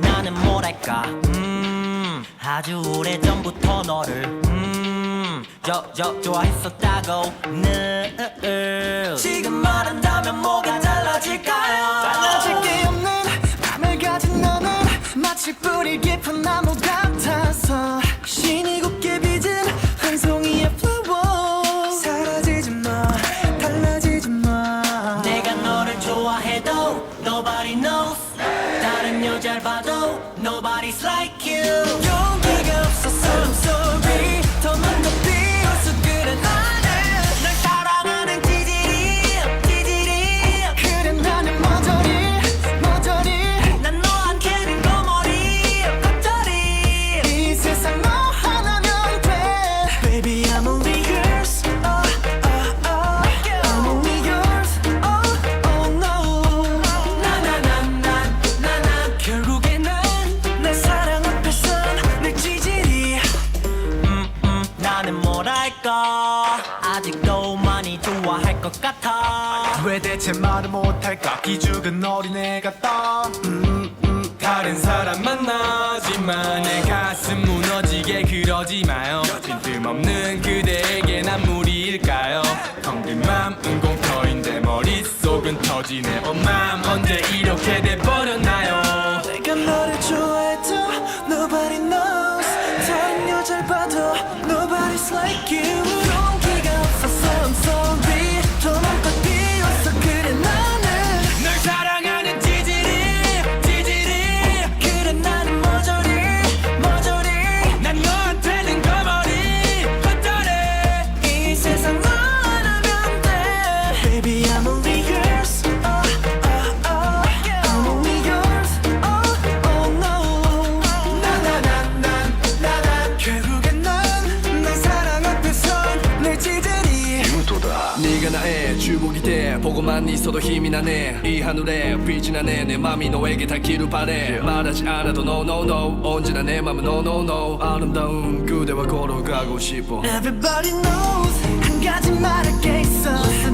나는 뭐랄까? 음 아주 오래전부터 너를 음저 저 좋아했었다고. 늘. 지금 말한다면 뭐가 다른 여자를 봐도 nobody's like you 용기가 없어서 I'm sorry 뭐랄까? 아직도 많이 좋아할 것 같아. 왜 대체 말을 못할까? 기죽은 어린애 같다 음, 음, 다른 사람 만나지만 내 가슴 무너지게 그러지 마요. 빈틈없는 그대에게 난 무리일까요? 텅빈 맘은 공터인데 머릿속은 터지네. 엄맘 언제 身がない。厨房着て。ポコマンにその日みなね。いいハぬれピーチなね。ね。マミのえげたキルパレマラジアナとノーノーノーオンジなねマムノーノーノーアルンダウングーではゴロガゴシポ Everybody knows 한 가지 말할게 있어